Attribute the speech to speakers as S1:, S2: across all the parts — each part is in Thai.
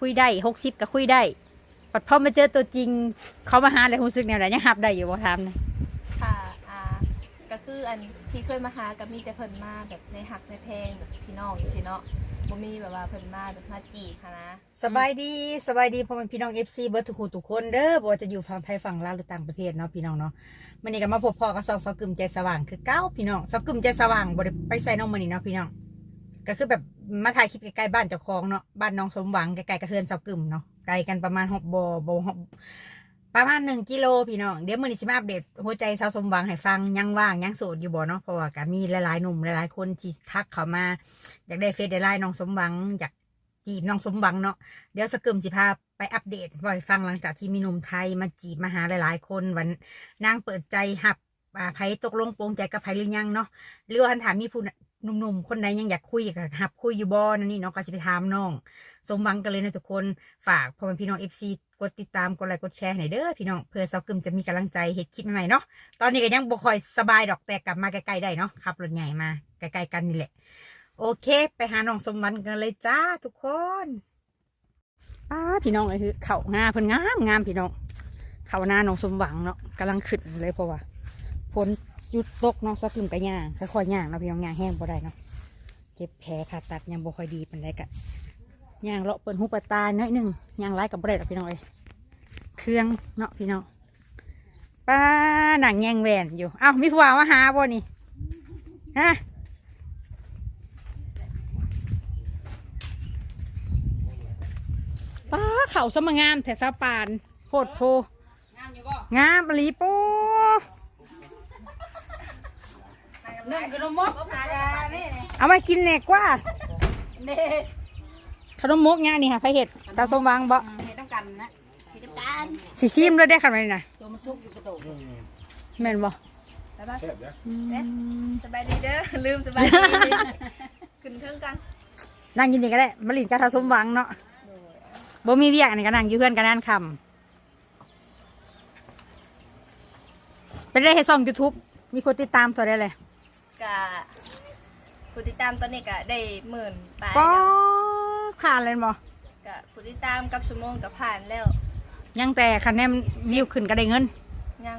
S1: คุยได้หกสิบก็คุยได้ปัดพอมาเจอตัวจริง เขามาหาอะไรรู้สึกแนวไหนยังหับได้อยู่บ่ถามเลย
S2: ค่ะอ่าก็คืออันที่เคยมาหากับมีแต่เพิ่นมาแบบในหักในเพลงแบบพี่น้องสิเนาะบ่มีแบบว่าเพิ่นมาแบบมาจีบค่ะนะ
S1: สบายดีสบายดีพ่อแม่พี่น้องเอฟซีเบิร์ทุกคนทุกคนเด้อบ่ว่าจะอยู่ฝั่งไทยฝั่งลาวหรือต่างประเทศเนาะพี่น้องเนาะมันนี่ก็มาพบพ่อกับสาวสาวกึมใจสว่างคือเก้าพี่น้องสาวกึมใจสว่างบ่ได้ไปใส่น้องมันนี่เนาะพี่น้อง ก็คือแบบมาถ่ายคลิปใกล้ๆบ้านเจ้าของเนาะบ้านน้องสมหวังใกล้ๆกระเทือนสาวกึมเนาะไกลกันประมาณหกโบโบหกประมาณหนึ่งกิโลพี่น้องเดี๋ยวมือนี้สิมาอัปเดตหัวใจสาวสมหวังให้ฟังยังว่างยังโสดอยู่บ่เนาะเพราะว่าก็มีหลายๆหนุ่มหลายๆคนที่ทักเข้ามา อยากได้เฟซได้ไลน์น้องสมหวังอยากจีบน้องสมหวังเนาะเดี๋ยวสกึมสิพาไปอัปเดตไว้ฟังหลังจากที่มีหนุ่มไทยมาจีบมาหาหลาย ๆ คนวันนางเปิดใจหับอ่าไผตกลงโปรงใจกับไผหรือยังเนาะหรือว่าคันถามมีผู้ หนุ่มๆ คนใดยังอยากคุยกับหับคุยอยู่บ่นั่นนี่เนาะก็จะไปถามน้อง สมหวังกันเลยนะทุกคนฝากพ่อแม่พี่น้องเอฟซีกดติดตามกดไลค์กดแชร์ให้หน่อยเด้อพี่น้องเพื่อสกึมจะมีกำลังใจเฮ็ดคลิปใหม่ๆเนาะตอนนี้ก็ยังบ่ค่อยสบายดอกแต่กลับมาใกล้ๆได้เนาะขับรถใหญ่มาใกล้ๆกันนี่แหละ โอเค ไปหาน้องสมหวังกันเลยจ้าทุกคนป้าพี่น้องเลยคือเข่างาเพิ่นงามงามพี่น้องเข่าหน้าน้องสมหวังเนาะกำลังขึ้นเลยเพราะว่าฝน หยุดตกเนาะสักขึ้นกระย่างค่อยๆย่างเนาะพี่น้องย่างแห้งบ่ได้เนาะเจ็บแผลผ่าตัดยังบ่ค่อยดีปานใดกะย่างเลาะเปิดหูเปิดตาหน่อยหนึงย่างไร้กับบ่ได้หรอกพี่น้องเอ้ยเครื่องเนาะพี่น้องป้าหนังแยงแหวนอยู่เอ้ามีผู้ว่ามาหาบ่นี่ฮะป้าเขาสมงามแถสาปานโพดโพงามปลีโป
S2: นึ่งขนมมกพาดาแม่
S1: เอามากินเน่กว่า
S2: เด้
S1: ขนมมกงานนี่ค่ะไผเห็ดสาวสมหวังบ่
S2: เฮ็ดต้องกันนะเฮ็ดต้องกัน
S1: สิซิมเลยได้อค่ะนี่นะ
S2: ตัวมันชุกอยู่กระโตก
S1: แม่นบ่
S2: ไปบ้านสบายดีเด้อลืมสบายดีขึ้นเครื่องกัน
S1: นั่งกินนี่ก็ได้มาลินกับสาวสมหวังเนาะบ่มีเวียกอันนี้ก็นั่งอยู่เพื่อนกันนั่นคำเป็นได้เฮ็ดช่อง YouTube มีคนติดตามตัวได้เลย
S2: กะผู้ติดตามตอนนี้ก็ได้หมื่นปลาย
S1: ป้อ
S2: แล้ว
S1: ผ่านเลยบ่
S2: กะผู้ติดตามกับชั่วโมงกับผ่านแล้ว
S1: ยังแต่คะแนนนิ้วขึ้นก็ได้เงิน
S2: ยัง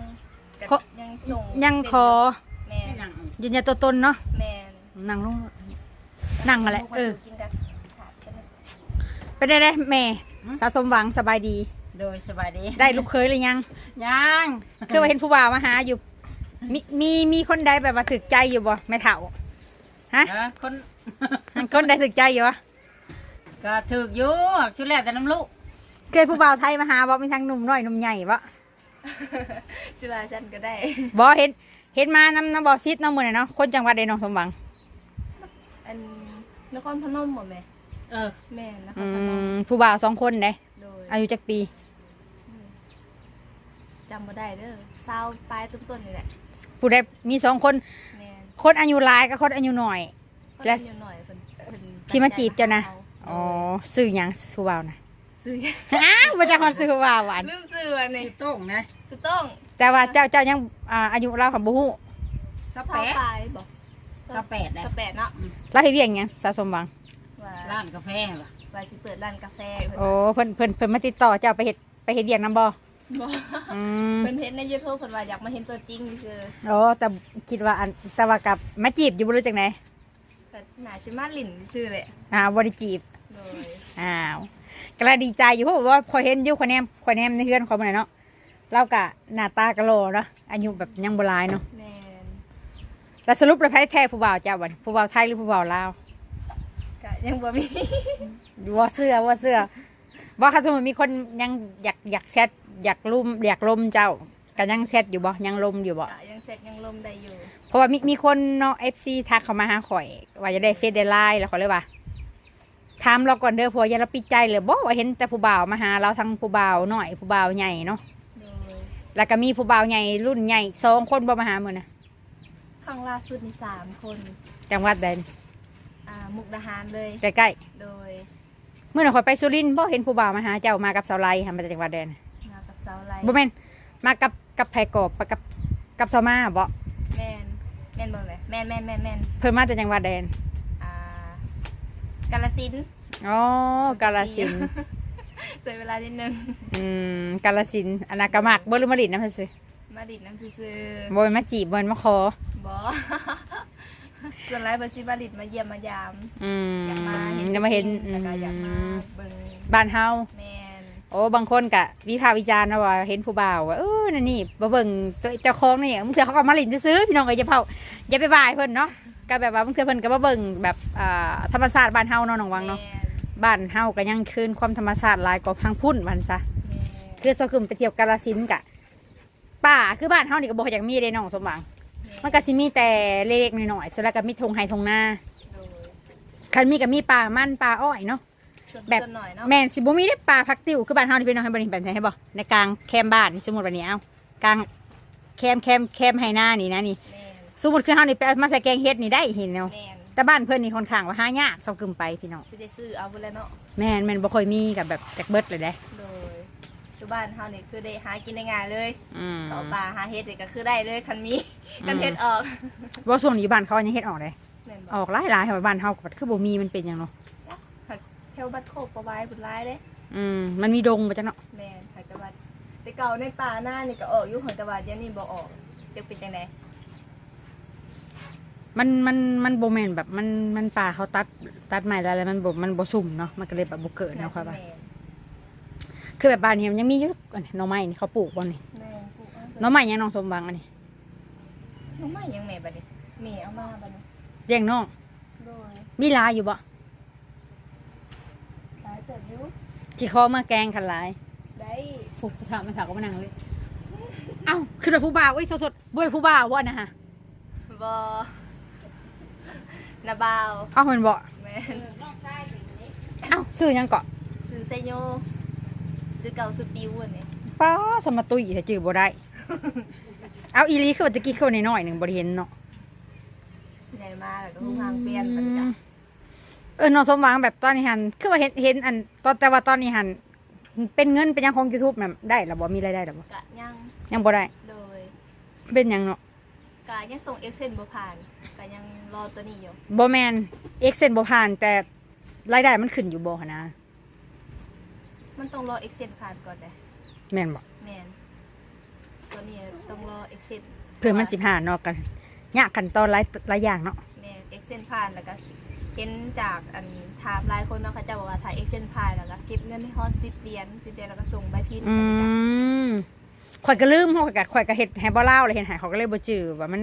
S2: กะ
S1: ขอ
S2: ยังส่ง
S1: ยังขอ
S2: แม่
S1: ยืนยันตัวตนเนาะ
S2: แม่น
S1: นั่งลงนั่งอะไรเออ
S2: กินกันขาดกันเลย
S1: เป็นได้ได้แม่สะสมหวังสบายดี
S3: โดยสบายดี
S1: ได้ลูกเคยหรือยัง
S3: ยัง
S1: คือว่าเห็นผู้บ่าวมาหาอยู่ มีมีมีคนใดแบบว่าถึกใจอยู่บ่แม่เฒ่าฮะ
S3: เออคน
S1: คนใดถึกใจอยู่วะ
S3: ก็ถือกอยู่ชุดแรกแต่น้ำลูก
S1: เคยผู้บ่าวไทยมาหาบ่มีทั้งหนุ่มน้อยหนุ่มใหญ่บ่
S2: สิว่าฉันก็ได้
S1: บ่เห็นเห็นมานำน้ำบ่อซิดน้ำมือน่ะเนาะคนจังหวัดใดน้องสมหวัง
S2: อันนครพนมบ่แม่
S3: เออ
S2: แม่นนค
S1: อื
S2: รพนม
S1: มผู้บ่าวสองคนเด้
S2: โดย
S1: อายุจักปี
S2: จำบ่ได้เด้อเศร้าปลายต้นๆนี่แหละ
S1: ผู้ใดมีสองคน
S2: แม่น
S1: คนอายุหลายกับคนอายุน้อย
S2: คน
S1: และ
S2: อายุหน่อยเพิ่นเพิ่น
S1: ที่มาจีบเจ้านะ
S2: อ
S1: อ๋อซื้อหยังผู้บ่าวนะ
S2: ซื้อ
S1: อ้าวบ่จักฮอดซื้อผู้บ่าวหวาน
S2: ลืมซื้ออันนี้
S3: ชื่อโต้งนะ
S2: สุดต้อง
S1: แต่ว่าเจ้าเจ้ายังอ่าอายุเราค่ะบ่ฮู้
S3: ชอบ
S2: เศร้า
S3: แปะ
S2: ปลายบ่
S3: ชอบแปดนะ
S2: สแปดเนาะ
S1: เราเฮ็ดเวียกหยังสะสมหวัง
S2: ว่า
S3: ร้านกาแฟเหรอ
S2: ว่าสิเปิดร้านกาแฟเพิ่น
S1: โอ้เพิ่นเพิ่นเพิ่นมาติดต่อเจ้าไปเฮ็ดไปเฮ็ดเวียกนํบ่
S2: บ่
S1: อืม
S2: เพิ่นเห็นใน YouTube เพิ่นว่าอยากมาเห็นตัวจริงซื่อ
S1: โอ้แต่คิดว่าอันแต่ว่ากับมาจีบอยู่บ่รู้จักไหน
S2: แต่หน้าสิมาลิ้นซื่อแหละ
S1: อ่าบ่ได้จีบ
S2: โดย
S1: อ้าวก็เลยดีใจอยู่เพราะว่าพอเห็นอยู่คนแนมคนแนมในเฮือนเขาบ่ได้เนาะเราก็หน้าตากะโลเนาะอายุแบบยังบ่หลายเนาะ
S2: แม่น
S1: แล้วสรุปแล้วไผแท้ผู้บ่าวเจ้าบ่ผู้บ่าวไทยหรือผู้บ่าวลาว
S2: ก็ยังบ่มี
S1: ว่าเสื้อว่าเสื้อบ่ค่ะสมมุติมีคนยังอยากอยากแชท อยากลุ่มอยากลมเจ้าก็ยังแชทอยู่บ่ยังลมอยู่บ่
S2: ก็ยังเสร็จยังลมได้อยู่
S1: เพราะว่ามีมีคนเนาะ FC ทักเข้ามาหาข่อย ว่าจะได้เฟซได้ไลน์แล้วเขาเลยว่าถามเราก่อนเด้อเพราะอย่าเราปิดใจเลยบ่ว่าเห็นแต่ผู้บ่าวมาหาเราทั้งผู้บ่าวน้อยผู้บ่าวใหญ่เนาะ
S2: โดย
S1: แล้วก็มีผู้บ่าวใหญ่รุ่นใหญ่สองคนบ่มาหามื้อนะ
S2: ครั้งล่าสุดนี่สามคน
S1: จังหวัดใด
S2: อ่ามุกดาหารเลย
S1: ใกล้
S2: โดย
S1: ๆมื้อนั้นข่อยไปสุรินทร์บ่เห็นผู้บ่าวมาหาเจ้ามากับสาวไลค่ะมาจากจังหวัดใดนะ
S2: มากับเสาไล
S1: บ่แม่นมากับกับไผกบกับกับสาวมาบ่
S2: แม่นแม่นบ่แม่แม่นแม่นแม่นแม่น
S1: เพิ่นมาจากจังหวัดใด
S2: อ่ากาลสินธุ์
S1: อ๋อกาลสินธุ์
S2: ใช้เวลานิดนึง
S1: อืมกาลสินธุ์อนนากามักบ่หรือมาลิดน้ำซื่อ
S2: มาดิดน้ำซื่อ
S1: ๆบ่มาจีบบ่มาขอ
S2: ๆบอส่วนไรเบอร์ซิบาดิดมาเยี่ยมมายาม
S1: อืม
S2: อยากมาเห็น
S1: จะมาเห็น
S2: แล้วก็อยากมา
S1: อืม
S2: เบิ่ง
S1: บ้านเฮา
S2: แมน
S1: โอ้บางคนกะวิพากษ์วิจารณ์นะว่าเห็นผู้บ่าวว่าเออนั่นนี่บ่เบิ่งตัวเจ้าของนี่มึงเถื่อเขาก็มาลินซื้อๆพี่น้องก็อย่าเผาอย่าไปบ่ายเพิ่นเนาะก็แบบว่ามึงเถื่อเพิ่นก็บ่เบิ่งแบบอ่าธรรมชาติบ้านเฮาเนาะน้องวังเนาะ
S2: แมน
S1: บ้านเฮาก็ยังคืนความธรรมชาติหลายกว่าพังพุ่นวันซะ
S2: แมน
S1: คือสกุมไปเที่ยวกาฬสินธุ์กะป่าคือบ้านเฮานี่ก็บ่อยากมีเด้น้องสมหวัง มันก็สิมีแต่เล็กๆน้อยๆส่วนแล้วก็มีทงไห้ทงนา
S2: โดย
S1: คันมีก็มีป่ามันป่าอ้อยเนาะ
S2: ส่วน
S1: แบบ
S2: ส่วนหน่อยเนาะ
S1: แม่นสิบ่มีได้ป่าพักติวคือบ้านเฮาที่เป็นน้องให้บ่นี่แบบไหนให้บ่ในกลางแคมบ้านนี่สมมุติว่านี่เอากลางแคมแคมแคมไห้นานี่นะนี่
S2: แมน
S1: สมมุติคือเฮานี่ไปเอามาใส่แกงเฮ็ดนี่ได้เห็นเนาะ
S2: แมน
S1: แต่บ้านเพิ่นนี่ค่อนข้างว่าหายากเซากึมไปพี่น้อง
S2: สิได้ซื้อเอาไปแล้วเนาะ
S1: แม่นแม่นบ่ค่อยมีกับแบบจักเบิดเลยเด้
S2: โดยทุบ้านเฮานี่คือได้หากินได้ง่ายเลย
S1: อืม
S2: ต่อปลาหาเฮ็ดนี่ก็คือได้เลยคันมี
S1: อืม
S2: คันเฮ็ดออก
S1: บ่ส่วนอยู่บ้านเขายังเฮ็ดออกเลย
S2: แม่น
S1: อ
S2: บ่
S1: อกหลายๆให้บ้านเฮาก็คือบ่มีมันเป็นหยังเนาะ
S2: แถ วบัดโคกประวายบุญร้ายเด้
S1: อืมมันมีดงบ่จังเนาะ
S2: แม่นหายตะวันแต่เก่าในป่าหน้านี่ก็ออกอยู่หอยตะวันเดี๋ยวนี้บ่ออกจะเป็นจังได
S1: มันมันมันบ่แม่นแบบมันมันป่าเขาตัดตัดไม้แล้วแล้วมันบ่มันบ่สุ่มเนาะมันก็เลยแบบบ่เกิดเนาะครับว่า
S2: แม่น
S1: คือแบบบ้านนี้มันยังมีอยู่อันนี้หน่อไม้นี่เขาปลูกบ่นี่
S2: แม่นปลูกเอา
S1: หน่อไม้ยังน้องสมบังอันนี้
S2: น้องไม้ยังแม่บัดนี้แม่เอามาบัดนี้
S1: เลี้ยงน้อง
S2: โดย
S1: มีหลายอยู่บ่
S2: หลายเติบอยู่
S1: สิขอมาแกงกันหลาย
S2: ได้
S1: ฟุกถามมันถามก็มานั่งเลย เอ้าคือว่าผู้บ่าวเอ้ยสดๆบ่เป็นผู้บ่าวบ่นะฮะ
S2: บ่นาบาว
S1: เอ้ามันบ่
S2: แม่น
S1: เอ้าซื้อหยังเกาะ
S2: ซื้อไซโยซื้อเก่าซื้อปิวอันนี้
S1: ป้าสมมาตุยถ้าจื้อบ่ได้ เอาอีหลีคือว่าตะกี้คือน้อยๆหนึงบ่ได้เห็นเนาะ
S2: ใหญ่มาแล้วก็หูหางเปลี่ยนบัดนี้จ้ะ
S1: เออน้องสมหวังแบบตอนนี้หันคือว่าเห็นเห็นอันตอนแต่ว่าตอนนี้หันเป็นเงินเป็นหยังของ YouTube น่ะได้หรอบ่มีรายได้หรอบ่
S2: กะยัง
S1: ยังบ่ได้
S2: โดย
S1: เป็นหยังเนาะ
S2: กะยังส่งเอฟเซนบ่ผ่านกะยังรอตัวนี้อยู่
S1: บ่แม่น Excel บ่ผ่าน แต่รายได้มันขึ้นอยู่บ่หั่นนะ
S2: มันต้องรอเอ็กเซนผ่านก่อนเด้
S1: แม่นบ่
S2: แม่นตัวนี้ต้องรอเอ็กเซน
S1: เพื่อมันสิผ่านเนาะกันยากขั้นตอนหลายหลายอย่างเนาะ
S2: แม่เอ็กเซนผ่านแล้วก็ เห็นจากอันถามหลายคนเนาะเขาจะบอกว่าถ้าเอ็กเซนผ่านแล้วก็เก็บเงินให้ฮอด10เหรียญ10เหรียญแล้วก็ส่งใบพิน
S1: อืมข่อยก็ลืมข่อยก็ข่อยก็เฮ็ดให้บ่เล่าเลยเห็นหายเขาก็เลยบ่จื้อว่ามัน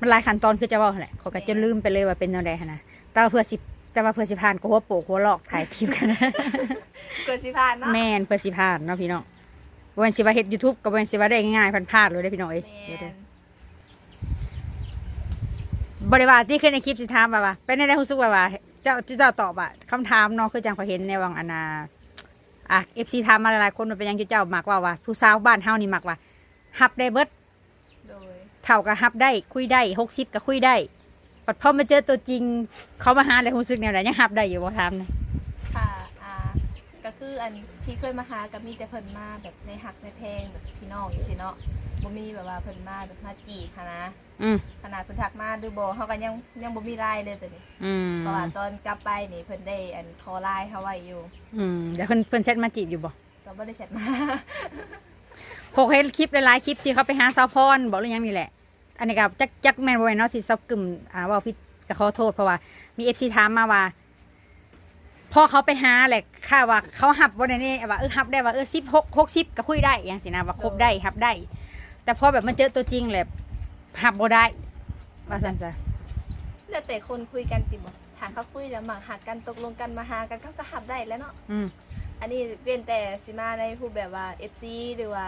S1: มันหลายขั้นตอนคือจะเว้าหั่นแหละข่อยก็จะลืมไปเลยว่าเป็นแนวใดหั่นนะแต่ว่าเพื่อสิแต่ว่าเพื่อสิผ่านก็หัวโปกหัวลอกถ่ายคลิปกันนะ
S2: เกิดสิผ่านเนาะ
S1: แม่นเพื่อสิผ่านเนาะพี่น้องบ่แม่นสิว่าเฮ็ด YouTube ก็บ่แม่นสิว่าได้ง่ายๆผ่านๆเลยได้อพี่น้องเอ้ย
S2: แม่
S1: เดี๋ยวนๆ บ่ได้ว่าที่ขึ้นในคลิปสิถามว่าว่าเป็นได้รู้สึกว่าว่าเจ้าเจ้าตอบอะคำถามเนาะคือจังข่อยเห็นในวังอนาอะ FC ถามมาหลายๆคนว่าเป็นหยังเจ้ามักว่าว่าผู้สาวบ้านเฮานี่มักว่าฮับได้เบิด
S2: โดย
S1: เท่ากับฮับได้คุยได้60ก็คุยได้ปัดพอมาเจอตัวจริง เขามาหาแล้วรู้สึกแนวใดยังฮับได้อยู่บ่ถามนะ
S2: ค่ะอ่าก็คืออันที่เคยมาหากับมีแต่เพิ่นมาแบบในหักในแพงแบบพี่น้องจังซี่เนาะบ่มีแบบว่าเพิ่นมาแบบมาจีบหั้นนะ
S1: อืม
S2: ขนาดเพิ่นทักมาดูบ่เฮาก็ยังยังบ่มีไลน์เลยตัวนี้
S1: อืม
S2: เพราะว่าตอนกลับไปนี่เพิ่นได้อันคอไลน์เฮาไว้อยู่
S1: อืมเดี๋ยวเพิ่นเพิ่นแชทมาจีบอยู่บ่
S2: ก็บ่ได้แชทมา
S1: พวกเห็นคลิปหลายๆคลิปที่เขาไปหาสาวพรบอกหรือยังนี่แหละ อันนี้กับจักจักแมนบอยเนาะที่ซับกึ่มอ่าเว่าพี่ก็ขอโทษเพราะว่ามีเอฟซีถามมาว่าพอเขาไปหาแหละค่าว่าเขาหับวันนี้ว่าเออหับได้ว่าเออสิบหกหกสิบก็คุยได้อย่างสินะว่าครบได้หับได้ แต่พอแบบมันเจอตัวจริงแหละ หับบ่ได้ว่าสันจ้ะ
S2: แล้วแต่คนคุยกันติบ่ถ้าเขาคุยแล้วมักหักกันตกลงกันมาหากันเขาก็หับได้แล้วเนาะ
S1: อืม
S2: อันนี้เป็นแต่สิมาในผู้แบบว่า FC หรือว่า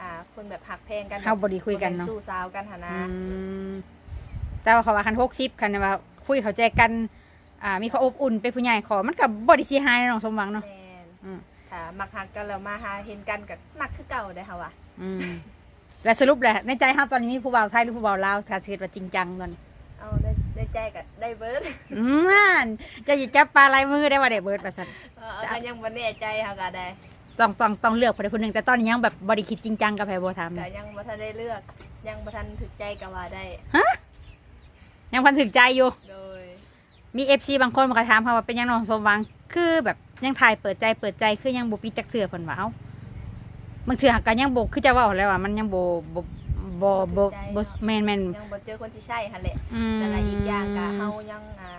S2: อ่า คนแบบหักแพงกัน
S1: เขาบไดีคุยกันเนาะ
S2: สู้สาวกันหนนะ
S1: อืมแต่ว่าเขาว่าคันหกสิบคันว่าคุยเข้าใจกัน อ่า มีเขาอบอุ่นเป็นผู้ใหญ่ขอมันกับบไดิซีไฮน้องสมหวังเนาะ
S2: แมน
S1: อืม
S2: ถ้ามักหักกันแล้วมาหาเห็นกันกับมักคือเก่าได้ค่ะว่ะ
S1: อืม และสรุปแหละในใจเฮาตอนนี้มีผู้บ่าวไทยหรือผู้บ่าวลาวถ้าคิดว่าจริงจังตอนนี้
S2: เอาได้ได้ใจกับได้เบิร์ด
S1: อืมนั่นจะหยิบจับปลาลายมือได้ว่าได้เบิดประสัน
S2: เออก็ยังบ่แน่ใจค่ะก็ได้
S1: ต้องต้องต้องเลือกผู้ใดผู้หนึ่งแต่ตอนนี้ยังแบบบริคิดจริงจังกับไผบ่ทำ
S2: ก็ยังบ่ทันได้เลือก ยังบ่ทันถึกใจก็ว่าได้
S1: ยังพันถึกใจอยู่
S2: โดย
S1: มีเอฟซีบางคนมาถามเขาว่าเป็นหยังน้องสมหวัง คือแบบยังถ่ายเปิดใจเปิดใจคือยังบ่ปิดจักเถื่อเพิ่นว่าเอ้า บางเถื่อก็ยังบ่คือจะเว้าแล้วว่ามันยังบ่บ่บ่บ่บ่แม่นแม่น
S2: ยังบ่เจอคนที่ใช่หั่นแหละ
S1: อืม
S2: แล้วก็อีกอย่างก็เฮายังอ่า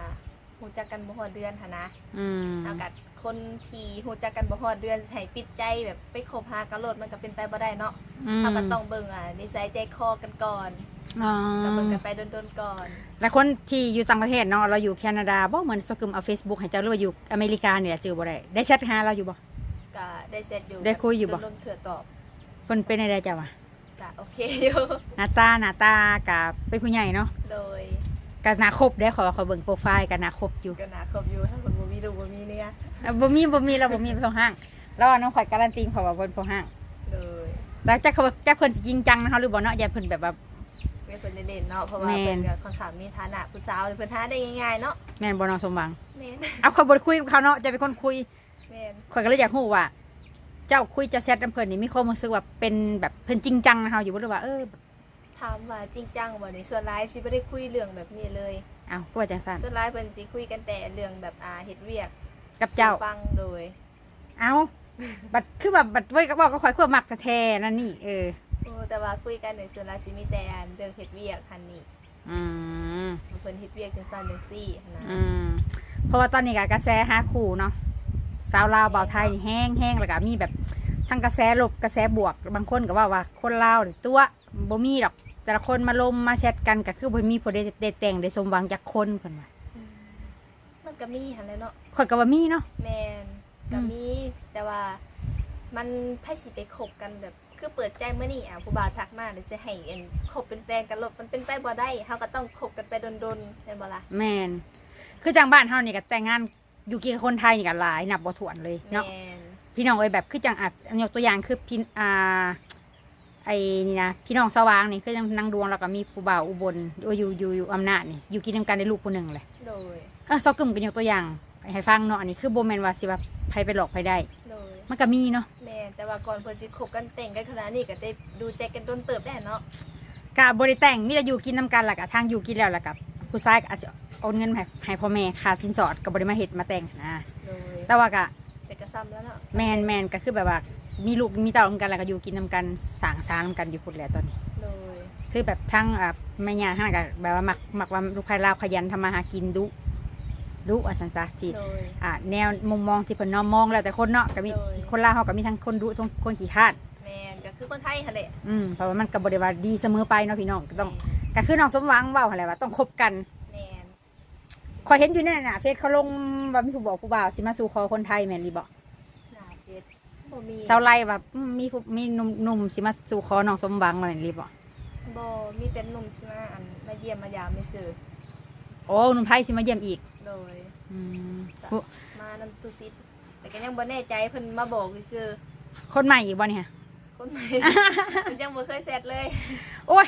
S2: ฮู้จักกันบ่ฮอดเดือนหั่นนะ
S1: อืม
S2: เอากัคนที่ฮู้จักกันบ่ฮอดเดือนให้ปิดใจแบบไปคบหากันโลดมันก็เป็นไปบ่ได้เนาะ
S1: ม
S2: เฮาก็ต้องเบิ่งอ่านิสัยใจคอกันก่อน
S1: อ๋อ
S2: ก็เบิ่งกันไปโดนๆก่อน
S1: แล้วคนที่อยู่ต่างประเทศเนาะเราอยู่แคนาดาบ่เหมือนสกึมเอา Facebook ให้เจ้าหรือว่าอยู่อเมริกาเนี่ยจือบ่ได้ได้แชทหาเราอยู่บ่
S2: ก็ได้เสร็จอยู่
S1: ได้คุยอยู่บ่
S2: โดนๆเถื่อตอบ
S1: เพิ่นเป็นอะไรเจ้าวะ
S2: ก็โอเคอยู่
S1: หน้าตาหน้าตากับเป็นผู้ใหญ่เนาะ
S2: โดย
S1: ก็น่าคบได้ขอขอเบิ่งโปรไฟล์ก็น่าคบอยู่
S2: ก็น่าคบอยู่ถ้าคนบ่มีลูกบ่มีเนี่ย
S1: เอ่อบ่มีบ่มีเราบ่มีพอห้างแล้วน้องข่อยการันตีเขาว่าเพิ่นพอห้าง
S2: โดย
S1: แล้วจักเขาจักเพิ่นสิจริงจังนะคะหรือบ่เนาะอย่าเพิ่นแบบว่า
S2: เว้นเพิ่นเล่นๆเนาะเพราะว่า
S1: แม่น
S2: เพิ่นก็ค่อนข้างมีฐานะผู้สาวเพิ่นหาได้ง่ายๆเนาะ
S1: แม่นบ่น้องสมหวัง
S2: แม่น
S1: เอาข่อยบ่ได้คุยกับเขาเนาะจะเป็นคนคุย
S2: แม่น
S1: ข่ อยก็เลยอยากรู้ว่า เจ้าคุยเจะแชทนำเพิ่นนี่มีความรู้สึกว่าเป็นแบบเพิ่นจริงจังนะคะอยู่บ่หรือว่าเออ
S2: ถามว่าจริงจังบ่นี่ส่วนหลายสิบ่ได้คุยเรื่องแบบนี้เลย
S1: อ้าวกลัวจังซั่น
S2: ส่วนหลายเพิ่นสิคุยกันแต่เรื่องแบบอาเฮ็ดเวียก
S1: กับเจ้า
S2: สู่ฟังโดย
S1: เอาบัดคือแบบบัดไว้ก็บอกก็ข่อยควบมักแท้ๆนั่นนี่เออ
S2: โอ้แต่ว่าคุยกันในส่วนหลายสิมีแต่อันเรื่องเฮ็ดเวียกหันนี่
S1: อืม
S2: เพิ่นเฮ็ดเวียกจังซั่นจังซี่หั้นนะ
S1: อืมเพราะว่าตอนนี้ก็กระแสหาคู่เนาะ สาวลาวบ่าวไทยนี่แห้งแห้งแล้วก็มีแบบทั้งกระแสลบกระแสบวก บางคนก็ว่าว่าคนลาวนี่ตัวบ่มีดอก แต่ละคนมาลมมาแชทกันก็คือบ่มีผู้ใดได้แต่งได้สมหวังจากคนเพิ่นว่า
S2: อืมมันก็มีหันแหล้วเนาะ
S1: ข่อยก็ว่ามีเนาะ
S2: แม่นก็
S1: อืม
S2: มีแต่ว่ามันไผสิไปคบกันแบบคือเปิดใจเมื่อนี่อะผู้บ่าวทักมาเดี๋ยวสิให้เอ็นคบเป็นแฟนกันโลดมันเป็นไปบ่ได้เฮาก็ต้องคบกันไปดนๆแม่นบ่ล่ะ
S1: แม่นคือจังบ้านเฮานี่ก็แต่งงาน อยู่กี่กับคนไทยนี่ก็หลายนับบ่ถ้วนเลยเนาะ
S2: แม่น
S1: พี่น้องเอ้ยแบบคือจังอัดยกตัวอย่างคือพี่อ่าไอ้นี่นะพี่น้องสว่างนี่คือจังนางดวงแล้วก็มีผู้บ่าวอุบลอยู่อยู่อยู่อยู่อำนาจนี่อยู่กินนำกันได้ลูกผู้หนึ่งเลย
S2: โดย
S1: เออซอกกึ่มกันยกตัวอย่างให้ฟังเนาะอันนี้คือโบแมนว่าสิว่าใครไปหลอกใครได้
S2: โดย
S1: มันก็มีเนาะ
S2: แม่นแต่ว่าก่อนเพิ่นสิคบกันแต่งกันขนาดนี้ก็ได้ดูใจกันโดนเติบได้เนาะ
S1: กะบริแต่งมีแต่อยู่กินนำกันแหละกะทางอยู่กินแล้วแหละกับผู้ชายก็อาจจะ โอนเงินมาให้ให้พ่อแม่ค่าสินสอดกับบริมาเห็ดมาแต่งนะ
S2: โดย
S1: แต่ว่ากะ
S2: แต่ก็ซ้ำแล้วเนาะ
S1: แมนแมนก็คือแบบว่ามีลูกมีเต่านำกันแล้วก็อยู่กินนำกันสางสางนำกันอยู่พุ่นแหละตอนนี้
S2: โดย
S1: คือแบบทั้งอ่าแม่ยาทั้งนั้นก็แบบว่ามักมักว่าลูกชายลาวขยันทำมาหากินดุดุว่าสันซะที่
S2: โดย
S1: อ่าแนวมุมมองที่เพิ่นเน้อมองแล้วแต่คนเนาะก็มี
S2: โดย
S1: คนลาวเขาก็มีทั้งคนดุทั้งคนขี้คร้าด
S2: แม่นก็คือคนไทยหั่นแหละ
S1: อืมเพราะว่ามันก็บ่ได้ว่าดีเสมอไปเนาะพี่น้องก็ต้องก็คือน้องสมหวังเว้าหั่นแหละว่าต้องคบกัน
S2: แม่น
S1: คอยเห็นอยู่แน่น่ะเฟซเขาลงว่ามีผู้บอกผู้บ่าวสิมาสู่คอคนไทยแม่นรีบอก
S2: หน้าเฟซบ่มี
S1: เซาไล่ว่าอืมมีผู้มีหนุ่มหนุ่มสิมาสู่คอน้องสมหวังแม่นรีบอก
S2: บ่มีแต่หนุ่มใช่ไหมอันมาเยี่ยมมายามไม่ซื่อ
S1: โอ้หนุ่มไทยสิมาเยี่ยมอีก
S2: โดย
S1: อืม
S2: จ้ะ
S1: ผู้
S2: มานำตุซิดแต่ก็ยังบ่แน่ใจเพิ่นมาบอกซื่อ
S1: คนใหม่อีกบ่เนี่ย
S2: คนใหม่ เพิ่นยังบ่เคยเสร็จเลย
S1: โอ้ย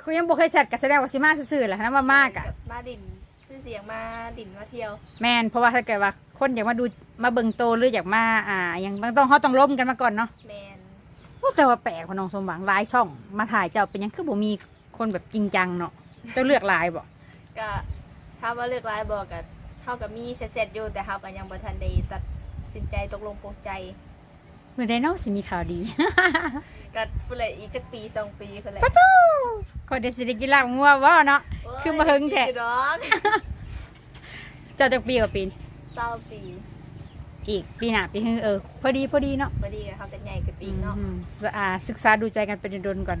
S1: เขายังบ่เคยแชทก็แสดงว่าสิมาซื่อๆแหละนะว่ามากอะ
S2: แบบมาดินชื่อ เสียงมาดินมาเที่ยว
S1: แม่นเพราะว่าถ้าเกิดว่าคนอยากมาดูมาเบิ่งโตหรืออยากมาอ่ายังต้องเขาต้องล้มกันมาก่อนเนาะ
S2: แมน
S1: โอ้แต่ว่าแปลกว่าน้องสมหวังหลายช่อง มาถ่ายเจ้าเป็นหยังคือบ่มีคนแบบจริงจังเนาะเจ้าเลือกหลายบ่
S2: ก็ถ้ามว่าเลือกหลายบอกก็เฮาก็มีเสร็จๆอยู่แต่เฮาก็ยังบ่ทันได้ตัดสินใจตกลงปลงใจ
S1: เมื่อใดเนาะสิมีข่าวดี
S2: ก็พุ่นเลยอีกจักปีสองปีพุ่นเลย
S1: ก็เดี๋ยวสิได้กินลาบงัวบ่เนาะคือมาหึงแท้
S2: โอ้ยดอก
S1: เจ้าจักปีกว่าปี
S2: เศร้าปี
S1: อีกปีหน้าปีนึงเออพอดีพอดีเนาะ
S2: บ่ดีก็เฮาก็ใหญ่ขึ้นปีกเนาะ
S1: อืมอ่าศึกษาดูใจกันเป็นเดนๆก่อน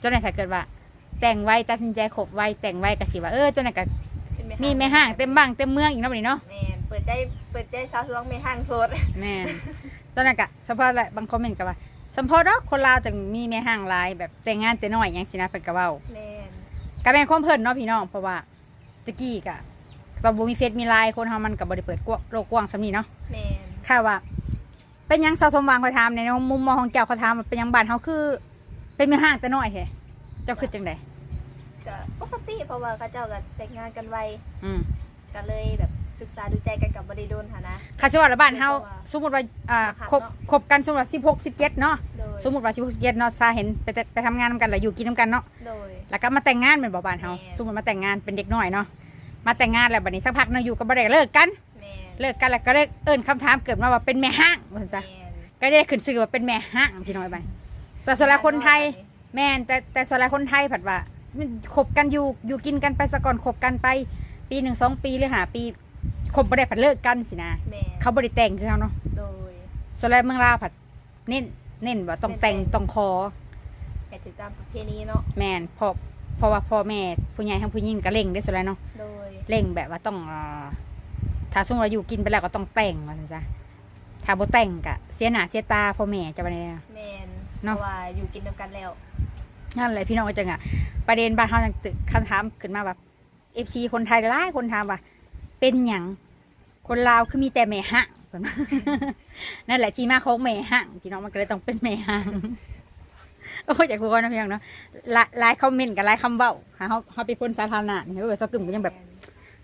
S1: จนไหนถ้าเกิดว่า แต่งไว้ตัดสินใจคบไว้แต่งไว้ก็สิว่าเออจนไหนก็
S2: ขึ้น
S1: มีแม่ห้างเต็มบ้างเต็มเมืองอีกเนาะบัดนี้เนาะ
S2: แมนเปิดใจเปิดใจสาวสวงแม่ห้างโสด
S1: แม่น ตอนนั้นก็เฉพาะแหละบางคอมเมนต์ก็ว่าสมพอดอกคนลาวจังมีแม่ห้างหลายแบบแต่งงานแต่น้อยอย่างสินะเพิ่นก็เว้า
S2: แมน
S1: ก็เป็นความเพิ่นเนาะพี่น้องเพราะว่าตะกี้ก็ตอนบ่มีเฟซมีไลน์คนเฮามันก็บ่ได้เปิดกว้างโลกกว้างซำนี้เนาะ
S2: แมน
S1: ค่ะว่า เป็นหยังสาวสมหวังเขาถามในมุมมองของเจ้าเขาถามว่าเป็นหยังบ้านเฮาคือ เป็นแม่ห้างแต่น้อยแท้เจ้าคือจังได
S2: ก็ปกติเพราะว่าเขาเจ้าก็แต่งงานกันไว
S1: อืม
S2: ก็เลยแบบ ศึกษาดูใจกันกับบริโดนค่ะนะ
S1: ค่ะสิว่าละบ้านเฮาสมมุติว่าอ่าคบคบกันสมมุติว่า16 17เนาะ
S2: โดย
S1: สมมุติว่า16 17เนาะซาเห็นไปแต่ไปทำงานนำกันแล้วอยู่กินนํกันเนาะ
S2: โดย
S1: แล้วก็มาแต่งงานเป็นบ่บ้านเฮา
S2: แม่น
S1: สมมุติมาแต่งงานเป็นเด็กน้อยเนาะมาแต่งงานแล้วบัดนี้สักพักเนาะอยู่ก็บ่ได้เลิกกัน
S2: แม่น
S1: เลิกกันแล้วก็เลยเอิ้นคำถามเกิดมาว่าเป็นแม่ห้างว่าซั่นซะ
S2: แม่น
S1: ก็ได้ขึ้นชื่อว่าเป็นแม่ห้างพี่น้อยบัดแต่ส่วนหลายคนไทย แม่นแต่แต่ส่วนหลายคนไทยผัดว่ามันคบกันอยู่อยู่กินกันไปสะก่อนคบกันไป ปีหนึ่งสองปีหรือหาปี คบบ่ได้ผัดเลิกกันสินะ
S2: แม่น
S1: เขาบ่ได้แต่งคือเขาเนาะ
S2: โดย
S1: ส่วนหลายเมืองลาวผัดเน้นเน้นว่าต้องแต่งต้องคอ
S2: แค่ถือตามประเพณีเนาะ
S1: แม่นเพราะเพราะว่าพ่อแม่ผู้ใหญ่ทั้งผู้หญิงก็เร่งได้อส่วนหลายเนาะ
S2: โดย
S1: เร่งแบบว่าต้องเอ่อถ้าสมมติว่าอยู่กินไปแล้วก็ต้องแต่งว่าซั่นซะถ้าบ่แต่งก็เสียหน้าเสียตาพ่อแม่จะบ่ได้
S2: แม่นเพ
S1: เนาะ
S2: ราะว่าอยู่กินนํกันแล้ว
S1: นั่นแหละพี่น้องก็จังอะประเด็นบ้านเฮาจังตึกคำถามขึ้นมาแบบ FC คนไทยหลายคนถามว่า เป็นหยังคนลาวคือมีแต่แม่ห้างเพิ่นว่า นั่นแหละที่มาของแม่ห้างพี่น้องมันก็เลยต้องเป็นแม่ห้างโอ้ยอยากรู้นะพี่น้องเนาะหลายหลายคอมเมนต์กับหลายคำเว้าหาเฮาเฮาเป็นคนสาธารณะนี่เออซอกึมก็ยังแบบ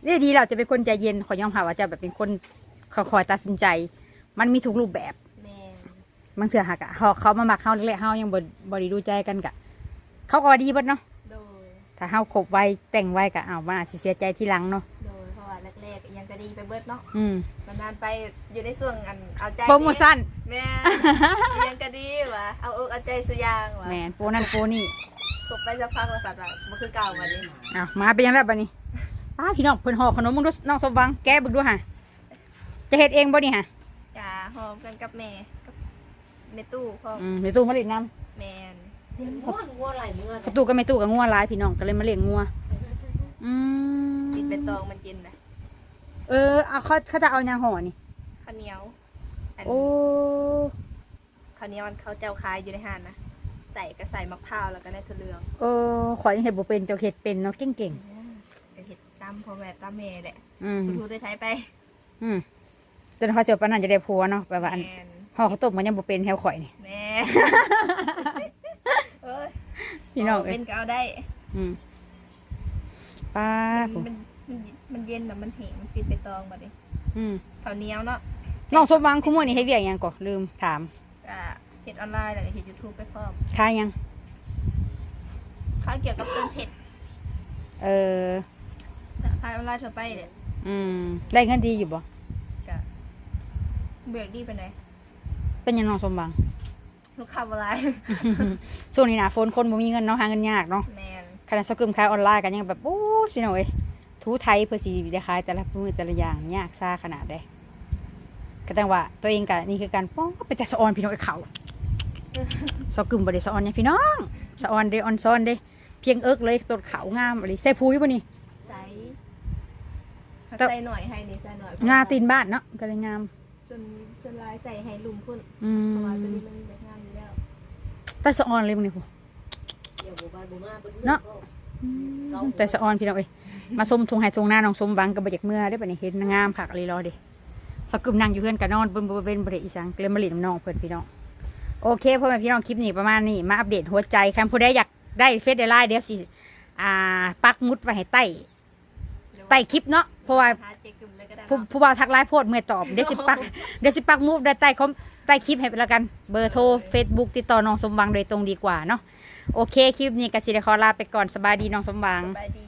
S1: นี่ดีเราจะเป็นคนใจเย็นขอยอมรับว่าจะแบบเป็นคนคอยๆตัดสินใจ มันมีทุกรูปแบบ
S2: แม่น
S1: บางเถื่อหักอะเขาเขามามักเขาแรกๆเขายังบ่บริดูใจกันกะ เขาก็ว่าดีเบิดเนาะ
S2: โดย
S1: ถ้าเขาคบไว้แต่งไว้กะเอามาสิเสียใจทีหลังเนาะ
S2: โด ยังก็ดีไปเบิดเนาะ
S1: อืม
S2: นานๆไปอยู่ในส่วนอันเอาใจ
S1: โปรโมชั่น
S2: แม่ยังก็ดีวะเอาอกเอาใจสุยางวะ
S1: แมนโปรนั่นโปรนี่
S2: ตกไปสักพักแล้วสัตว์ว่าบ่คือเก่าวันนี้
S1: เอามาเป็นยังไงบัดนี้ป้าพี่น้องเพิ่นห่อขนมมึงดูน้องสมหวังแกะเบึกดูฮะจะเฮ็ดเองบ่นี่ฮะ
S2: จ้าหอมกันกับแม่กับแม่ตู้พ่อ
S1: อืมในตู้มาเล่นน้ำ
S2: แม่น
S4: เลี้ยงงัวงัวไหลเมื่อำ
S1: ประตูก็ไม่ตู้กับงัวหลายพี่น้องก็เลยมาเลี้ยงงัวอืม
S2: ติดเป็นตองมันกินนะ
S1: เออเอาเขาเขาจะเอายางห่อนี่
S2: ข้าวเหนียวอัน
S1: โอ้
S2: ข้าวเหนียวมันเขาเจ้าขายอยู่ในห้างนะใส่ก็ใส่มะพร้าวแล้วก็ได้ถั่วเหลือง
S1: เออขอยยังเห็ดบ่เป็นเจ้าเห็ดเป็นเนาะเก่ง
S2: เป็นเห็ดตำพ่อแม่ตำแม่แหละ
S1: ๆอืม
S2: ทูได้ใช้ไป
S1: อืมจนเขาเสียปานนั้นจะได้ผัวเนาะแบบว่าอัน
S2: แม่น
S1: ห่อข้าวต้มมันยังบ่เป็นแถวข่อยนี่
S2: แม่เอ้ย
S1: พี่น้องเอ้
S2: เป็
S1: ย
S2: นก็เอาได้
S1: อืมป้า
S2: มันมัน มันมันเย็นแบบมันแห้งมันติดไปตองมาดิ
S1: อืม
S2: ข้าวเหนียวเนาะ
S1: น้องสมหวังคุมื้อนี้เฮ็ดเวียกหยังก่อลืมถาม
S2: ก็เห็ดออนไลน์แล้วก็เห็ดยูทูบไปพร้อม
S1: ขายหยัง
S2: ข้าวเกี่ยวกับต้นเผ็ด
S1: เออ
S2: ขายออนไลน์ทั่วไปเนี่ย
S1: อืม ได้เงินดีอยู่บ่
S2: ก็เบือกดีไปไหน
S1: เป็นหยังน้องสมหวัง
S2: ลูกค้าออนไลน์
S1: ช่วงนี้หนะฝนคนบ่มีเงินเนาะหาเงินยากเนาะ
S2: แมน
S1: ขนาดสกึมขายออนไลน์กันยังแบบโอ้พี่น้องเอ้ย ทูไทยเพื่อสิได้ขายแต่ละมื้อแต่ละอย่างยากซ่าขนาดใดก็ตั้งว่าตัวเองก็นี่คือการป้องไปแต่สะออนพี่น้องไอ้เขาสกึมบ่ได้สะออนเนี่ยพี่น้องสะออนเด้ออนซ้อนเด้เพียงเอิกเลยตัวขาวงามอะไรใส่ปุ๋ยบ่นี่
S2: ใส่
S1: แต่
S2: ใส่หน่อยให้นี่ใส่หน่อย
S1: งาตีนบ้านเนาะก็เลยงาม
S2: จนจนลายใส่ให้ลุมพุ่น
S1: อื
S2: เพราะว่าตัว
S1: ม
S2: นี้มันแบบงามอยู่แล้ว
S1: แต่สะออนเลยบ่นี่ผู้
S4: เดี๋ยวบุบานบุมาเป็น
S1: เนาะ แต่สะออนพี่น้องเอ้ยมาส้มทงไห้ทงหน้าน้องสมวังก็บ่อยากเมื่อได้อบัดนี้เห็นงามผักอะไรรอเด้สกึมนั่งอยู่เพื่อนก็นนอนบนบริเวณบ่ได้อีสังก็เลยมาเล่นน้ำน้องเพิ่อนพี่น้องโอเคพ่อแม่พี่น้องคลิปนี้ประมาณนี้มาอัปเดตหัวใจใครผู้ใดอยากได้เฟซได้ไลน์เดี๋ยวสิอ่าปักมุดไว้ให้ใต้ใต้คลิปเนาะเพราะว่าผู้ผู้บ่าวทักไลน์โพดเมื่อตอบเดี๋ยวสิปักเดี๋ยวสิปักมุดได้ใต้คอมใต้คลิปให้ไปแล้วกันเบอร์โทร Facebook ติดต่อน้องสมวังโดยตรงดีกว่าเนาะ โอเคคลิปนี้กสิเดขอลาไปก่อนสบายดีน้องสมหวัง
S2: สบายดี